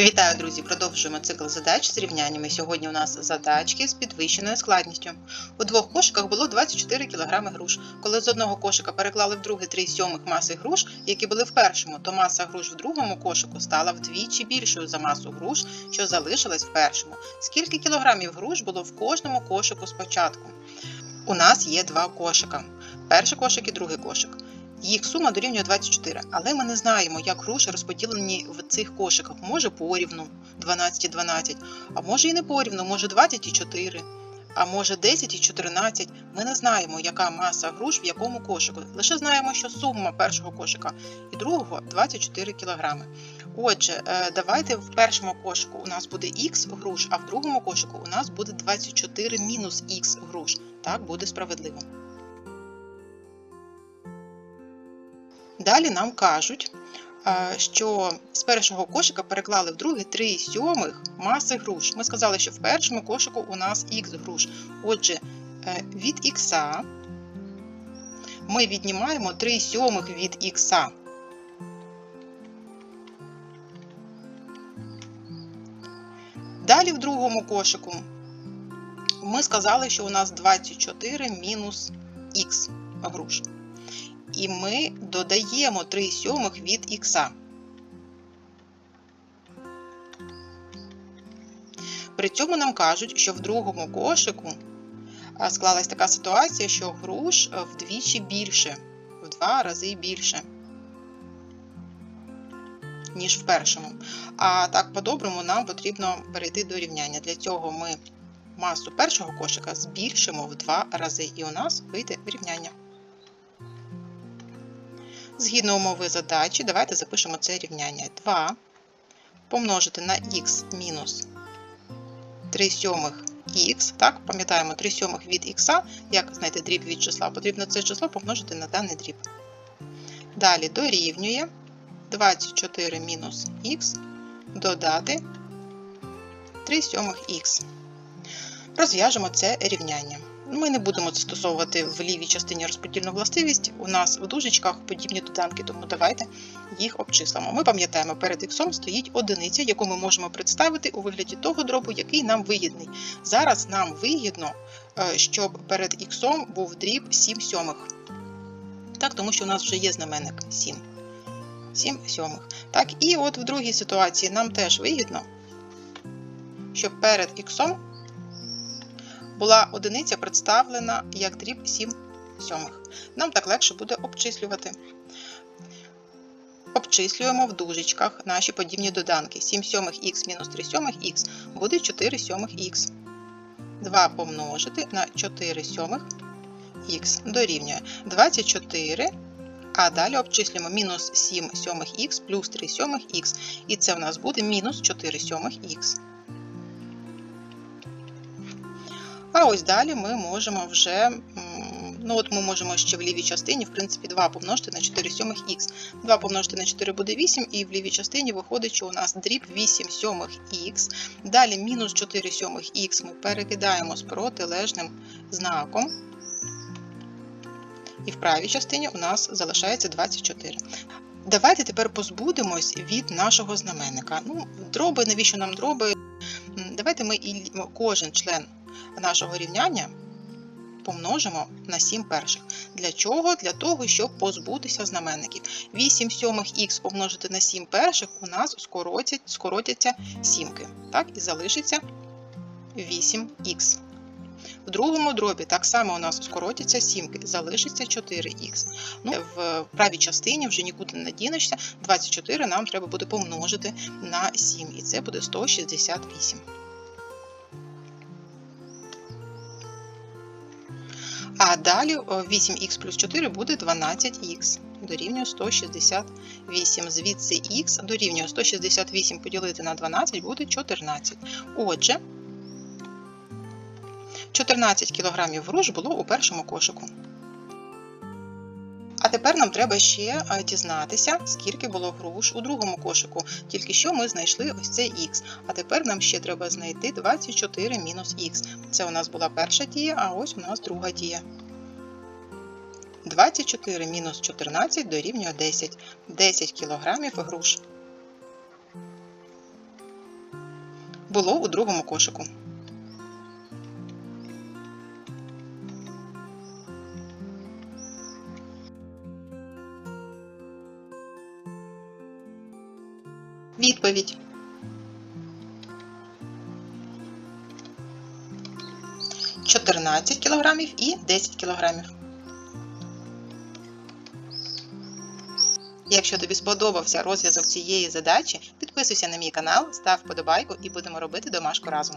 Вітаю, друзі! Продовжуємо цикл задач з рівняннями. Сьогодні у нас задачки з підвищеною складністю. У двох кошиках було 24 кг груш. Коли з одного кошика переклали в другий 3 сьомих маси груш, які були в першому, то маса груш в другому кошику стала вдвічі більшою за масу груш, що залишилась в першому. Скільки кілограмів груш було в кожному кошику спочатку? У нас є два кошика: перший кошик і другий кошик. Їх сума дорівнює 24, але ми не знаємо, як гроші розподілені в цих кошиках. Може порівну 12 і 12, а може і не порівну, може 20 і 4, а може 10 і 14. Ми не знаємо, яка маса груш в якому кошику. Лише знаємо, що сума першого кошика і другого 24 кг. Отже, е, давайте в першому кошику у нас буде х груш, а в другому кошику у нас буде 24 мінус х груш. Так буде справедливо. Далі нам кажуть, е, що з першого кошика переклали в другий 3 сьомих маси груш. Ми сказали, що в першому кошику у нас х груш. Отже, е, від х ми віднімаємо 3 сьомих від х. Далі в другому кошику ми сказали, що у нас 24 мінус х груш і ми додаємо 3 сьомих від х. При цьому нам кажуть, що в другому кошику склалась така ситуація, що груш вдвічі більше, в два рази більше, ніж в першому. А так, по-доброму, нам потрібно перейти до рівняння. Для цього ми масу першого кошика збільшимо в два рази, і у нас вийде рівняння. Згідно умови задачі, давайте запишемо це рівняння. 2 помножити на х мінус 3 сьомих х. Так, пам'ятаємо 3 сьомих від х, як знайти дріб від числа, потрібно це число помножити на даний дріб. Далі дорівнює 24 мінус х додати 3 сьомих х. Розв'яжемо це рівняння. Ми не будемо застосовувати в лівій частині розподільну властивість. У нас в дужечках подібні доданки, тому давайте їх обчислимо. Ми пам'ятаємо, перед х стоїть одиниця, яку ми можемо представити у вигляді того дробу, який нам вигідний. Зараз нам вигідно, е, щоб перед х був дріб 7 сьомих. Так, тому що у нас вже є знаменник 7. 7 сьомих. Так, і от в другій ситуації нам теж вигідно, щоб перед х була одиниця представлена як дріб 7 сьомих. Нам так легше буде обчислювати. Обчислюємо в дужечках наші подібні доданки. 7 сьомих х мінус 3 сьомих х буде 4 сьомих х. 2 помножити на 4 сьомих х дорівнює 24. А далі обчислюємо мінус 7 сьомих х плюс 3 сьомих х. І це в нас буде мінус 4 сьомих х. А ось далі ми можемо вже, ну от ми можемо ще в лівій частині, в принципі, 2 помножити на 4 сьомих х. 2 помножити на 4 буде 8, і в лівій частині виходить, що у нас дріб 8 сьомих х. Далі мінус 4 сьомих х ми перекидаємо з протилежним знаком. І в правій частині у нас залишається 24. Давайте тепер позбудемось від нашого знаменника. Ну, Дроби, навіщо нам дроби? Давайте ми і кожен член нашого рівняння помножимо на 7 перших. Для чого? Для того, щоб позбутися знаменників. 8 сьомих х помножити на 7 перших у нас скоротять, скоротяться сімки. Так, і залишиться 8х. В другому дробі так само у нас скоротяться сімки, залишиться 4х. Ну, В правій частині вже нікуди не дінешся. 24 нам треба буде помножити на 7, і це буде 168. Далі 8х плюс 4 буде 12х. Дорівнює 168. Звідси х дорівнює 168 поділити на 12 буде 14. Отже, 14 кг груш було у першому кошику. А тепер нам треба ще дізнатися, скільки було груш у другому кошику. Тільки що ми знайшли ось це х. А тепер нам ще треба знайти 24 мінус х. Це у нас була перша дія, а ось у нас друга дія. 24 мінус 14 дорівнює 10. 10 кг груш. було у другому кошику. Відповідь. Чотирнадцять кілограмів і 10 кілограмів. Якщо тобі сподобався розв'язок цієї задачі, підписуйся на мій канал, став вподобайку і будемо робити домашку разом.